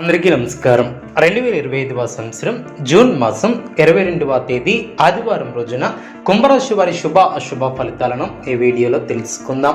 అందరికీ నమస్కారం. రెండు వేల ఇరవై ఐదవ సంవత్సరం జూన్ మాసం ఇరవై రెండవ తేదీ ఆదివారం రోజున కుంభరాశి వారి శుభ అశుభ ఫలితాలను ఈ వీడియోలో తెలుసుకుందాం.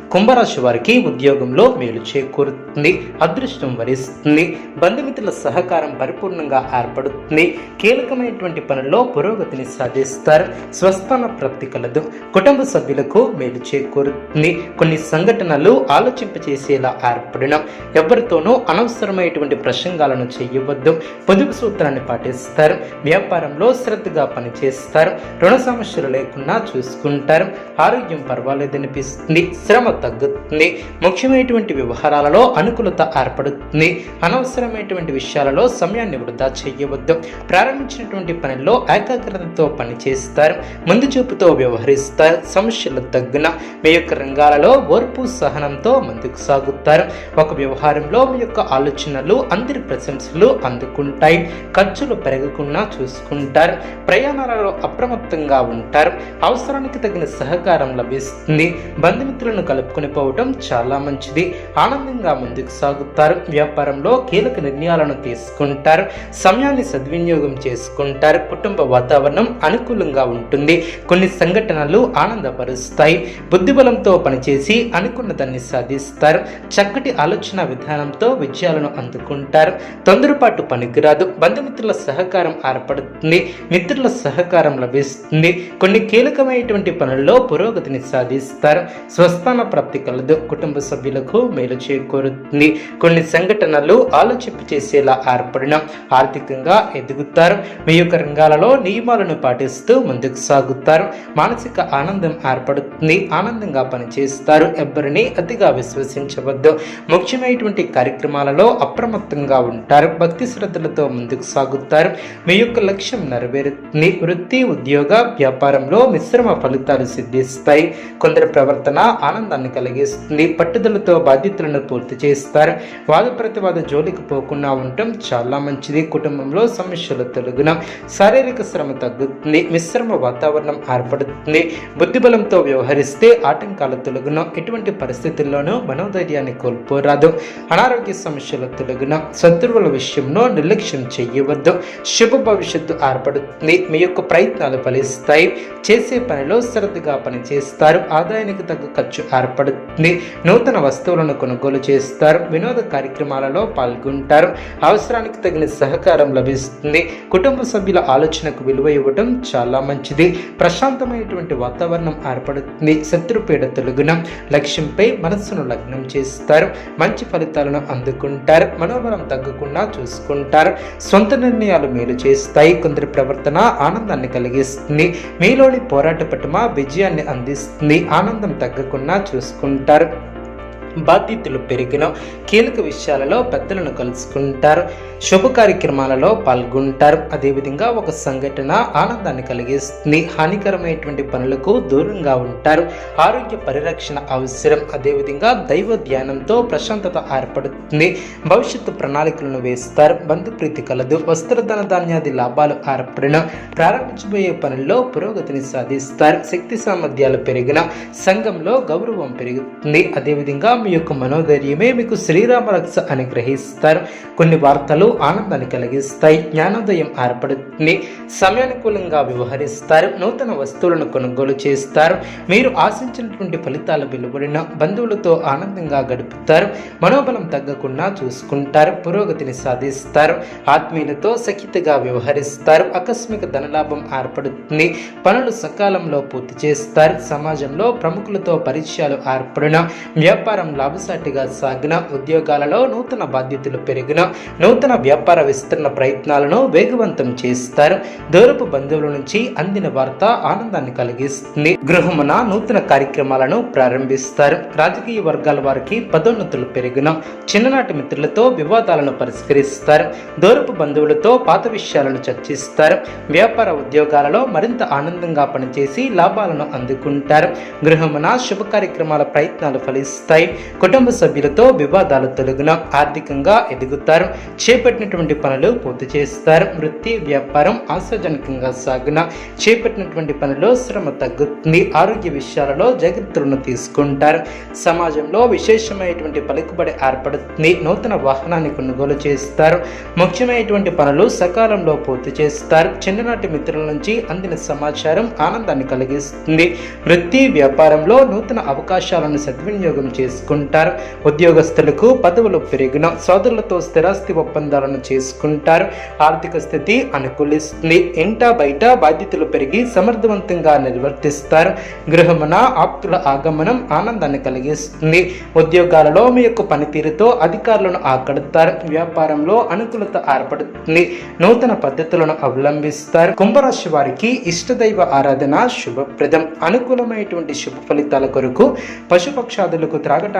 కుంభరాశి వారికి ఉద్యోగంలో మేలు చేకూరుతుంది అదృష్టం వరిస్తుంది బంధుమిత్రుల సహకారం పరిపూర్ణంగా ఏర్పడుతుంది కీలకమైనటువంటి పనుల్లో పురోగతిని సాధిస్తారు స్వస్థాన ప్రాప్తి కలదు కుటుంబ సభ్యులకు మేలు చేకూరుతుంది కొన్ని సంఘటనలు ఆలోచింపచేసేలా ఏర్పడిన ఎవరితోనూ అనవసరమైనటువంటి ప్రసంగాలను చేయవద్దు పొదుపు సూత్రాన్ని పాటిస్తారు వ్యాపారంలో శ్రద్ధగా పనిచేస్తారు రుణ సమస్యలు లేకుండా చూసుకుంటారు ఆరోగ్యం పర్వాలేదనిపిస్తుంది శ్రమ తగ్గుతుంది. ముఖ్యమైనటువంటి వ్యవహారాలలో అనుకూలత ఏర్పడుతుంది. అనవసరమైనటువంటి విషయాలలో సమయాన్ని వృధా చేయవద్దు. ప్రారంభించినటువంటి పనిలో ఏకాగ్రతతో పనిచేస్తారు. ముందు చూపుతో వ్యవహరిస్తారు. సమస్యలు తగ్గున మీ యొక్క రంగాలలో ఓర్పు సహనంతో ముందుకు సాగుతారు. ఒక వ్యవహారంలో మీ యొక్క ఆలోచనలు అందరి ప్రశంసలు అందుకుంటాయి. ఖర్చులు పెరగకుండా చూసుకుంటారు. ప్రయాణాలలో అప్రమత్తంగా ఉంటారు. అవసరానికి తగిన సహకారం లభిస్తుంది. బంధుమిత్రులను కలుపుకొని పోవటం చాలా మంచిది. ఆనందంగా ముందుకు సాగుతారు. వ్యాపారంలో కీలక నిర్ణయాలను తీసుకుంటారు. సమయాన్ని సద్వినియోగం చేసుకుంటారు. కుటుంబ వాతావరణం అనుకూలంగా ఉంటుంది. కొన్ని సంఘటనలు ఆనందపరుస్తాయి. బుద్ధిబలంతో పనిచేసి అనుకున్న దాన్ని సాధిస్తారు. చక్కటి ఆలోచన విధానంతో విజయాలను అందుకుంటారు. తొందరపాటు పనికిరాదు. బంధుమిత్రుల సహకారం ఏర్పడుతుంది. మిత్రుల సహకారం లభిస్తుంది. కొన్ని కీలకమైనటువంటి పనుల్లో పురోగతిని సాధిస్తారు. స్వస్థాన ప్రాప్తి కలదు. కుటుంబ సభ్యులకు మేలు చేకూరుతుంది. కొన్ని సంఘటనలు ఆలోచింపు చేసేలా ఏర్పడిన ఆర్థికంగా ఎదుగుతారు. మీ యొక్క రంగాలలో నియమాలను పాటిస్తూ ముందుకు సాగుతారు. మానసిక ఆనందం ఏర్పడుతుంది. ఆనందంగా పనిచేస్తారు. ఎవ్వరిని అతిగా విశ్వసించవద్దు. ముఖ్యమైనటువంటి కార్యక్రమాలలో అప్రమత్తంగా ఉంటారు. భక్తి శ్రద్ధలతో ముందుకు సాగుతారు. మీ యొక్క లక్ష్యం నెరవేరుతుంది. వృత్తి ఉద్యోగ వ్యాపారంలో మిశ్రమ ఫలితాలు సిద్ధిస్తాయి. కొందరి ప్రవర్తన ఆనందాన్ని కలిగిస్తుంది. పట్టుదలతో బాధ్యతలను పూర్తి చేస్తారు. వాద ప్రతివాద జోలికి పోకుండా ఉండటం చాలా మంచిది. కుటుంబంలో సమస్యలు తొలగిన శారీరక శ్రమ తగ్గుతుంది. మిశ్రమ వాతావరణం ఏర్పడుతుంది. బుద్ధిబలంతో వ్యవహరిస్తే ఆటంకాలు తొలగున ఎటువంటి పరిస్థితుల్లోనూ మనోధైర్యాన్ని కోల్పోరాదు. అనారోగ్య సమస్యలు తొలగున శత్రువుల విషయంలో నిర్లక్ష్యం చేయవద్దు. శుభ భవిష్యత్తు ఏర్పడుతుంది. మీ యొక్క ప్రయత్నాలు ఫలిస్తాయి. చేసే పనిలో శ్రద్ధగా పనిచేస్తారు. ఆదాయానికి తగ్గ ఖర్చు ఏర్పడుతుంది ఏర్పడుతుంది. నూతన వస్తువులను కొనుగోలు చేస్తారు. వినోద కార్యక్రమాలలో పాల్గొంటారు. అవసరానికి తగిన సహకారం లభిస్తుంది. కుటుంబ సభ్యుల ఆలోచనకు విలువ ఇవ్వటం చాలా మంచిది. ప్రశాంతమైనటువంటి వాతావరణం ఏర్పడుతుంది. శత్రుపీడ తొలగున. లక్ష్యంపై మనస్సును లగ్నం చేస్తారు. మంచి ఫలితాలను అందుకుంటారు. మనోబలం తగ్గకుండా చూసుకుంటారు. సొంత నిర్ణయాలు మేలు చేస్తాయి. కొందరి ప్రవర్తన ఆనందాన్ని కలిగిస్తుంది. మీలోని పోరాట పట్టుమ విజయాన్ని అందిస్తుంది. ఆనందం తగ్గకుండా చూ చూసుకుంటారు బాధ్యతలు పెరిగిన కీలక విషయాలలో పెద్దలను కలుసుకుంటారు. శుభ కార్యక్రమాలలో పాల్గొంటారు. అదేవిధంగా ఒక సంఘటన ఆనందాన్ని కలిగిస్తుంది. హానికరమైనటువంటి పనులకు దూరంగా ఉంటారు. ఆరోగ్య పరిరక్షణ అవసరం. అదేవిధంగా దైవ ధ్యానంతో ప్రశాంతత ఏర్పడుతుంది. భవిష్యత్తు ప్రణాళికలను వేస్తారు. బంధుప్రీతి కలదు. వస్త్రధన ధాన్యాది లాభాలు ఏర్పడిన ప్రారంభించబోయే పనుల్లో పురోగతిని సాధిస్తారు. శక్తి సామర్థ్యాలు పెరిగిన సంఘంలో గౌరవం పెరుగుతుంది. అదేవిధంగా మీ యొక్క మనోధైర్యమే మీకు శ్రీరామ రక్ష అని గ్రహిస్తారు కొన్ని వార్తలు ఆనందాన్ని కలిగిస్తాయి. జ్ఞానోదయం ఏర్పడుతుంది. సమయానుకూలంగా వ్యవహరిస్తారు. నూతన వస్తువులను కొనుగోలు చేస్తారు. మీరు ఆశించినటువంటి ఫలితాలు వెలువడిన బంధువులతో ఆనందంగా గడుపుతారు. మనోబలం తగ్గకుండా చూసుకుంటారు. పురోగతిని సాధిస్తారు. ఆత్మీయులతో సఖితగా వ్యవహరిస్తారు. ఆకస్మిక ధనలాభం ఏర్పడుతుంది. పనులు సకాలంలో పూర్తి చేస్తారు. సమాజంలో ప్రముఖులతో పరిచయాలు ఏర్పడిన వ్యాపారం లాభసాటిగా సాగిన ఉద్యోగాలలో నూతన బాధ్యతలు పెరిగిన నూతన వ్యాపార విస్తరణ ప్రయత్నాలను వేగవంతం చేస్తారు. దూరపు బంధువుల నుంచి అందిన వార్త ఆనందాన్ని కలిగిస్తుంది. గృహమున నూతన కార్యక్రమాలను ప్రారంభిస్తారు. రాజకీయ వర్గాల వారికి పదోన్నతులు పెరిగిన చిన్ననాటి మిత్రులతో వివాదాలను పరిష్కరిస్తారు. దూరపు బంధువులతో పాత విషయాలను చర్చిస్తారు. వ్యాపార ఉద్యోగాలలో మరింత ఆనందంగా పనిచేసి లాభాలను అందుకుంటారు. గృహమున శుభ కార్యక్రమాల ప్రయత్నాలు ఫలిస్తాయి. కుటుంబ సభ్యులతో వివాదాలు తొలగిన ఆర్థికంగా ఎదుగుతారు. చేపట్టినటువంటి పనులు పూర్తి చేస్తారు. వృత్తి వ్యాపారం ఆశాజనకంగా సాగిన చేపట్టినటువంటి పనిలో శ్రమ తగ్గుతుంది. ఆరోగ్య విషయాలలో జాగ్రత్తలను తీసుకుంటారు. సమాజంలో విశేషమైనటువంటి పలుకుబడి ఏర్పడుతుంది. నూతన వాహనాన్ని కొనుగోలు చేస్తారు. ముఖ్యమైనటువంటి పనులు సకాలంలో పూర్తి చేస్తారు. చిన్ననాటి మిత్రుల నుంచి అందిన సమాచారం ఆనందాన్ని కలిగిస్తుంది. వృత్తి వ్యాపారంలో నూతన అవకాశాలను సద్వినియోగం చేసుకుంటారు ఉద్యోగస్తులకు పదవులు పెరిగిన సోదరులతో స్థిరాస్తి ఒప్పందాలను చేసుకుంటారు. ఆర్థిక స్థితి అనుకూలిస్తుంది. ఇంట బయట బాధ్యతలు పెరిగి సమర్థవంతంగా నిర్వర్తిస్తారు. గృహమున ఆప్తుల ఆగమనం ఆనందాన్ని కలిగిస్తుంది. ఉద్యోగాలలో మీ యొక్క పనితీరుతో అధికారులను ఆకడతారు. వ్యాపారంలో అనుకూలత ఏర్పడుతుంది. నూతన పద్ధతులను అవలంబిస్తారు. కుంభరాశి వారికి ఇష్టదైవ ఆరాధన శుభప్రదం. అనుకూలమైనటువంటి శుభ ఫలితాల కొరకు పశుపక్షాదులకు త్రాగటానికి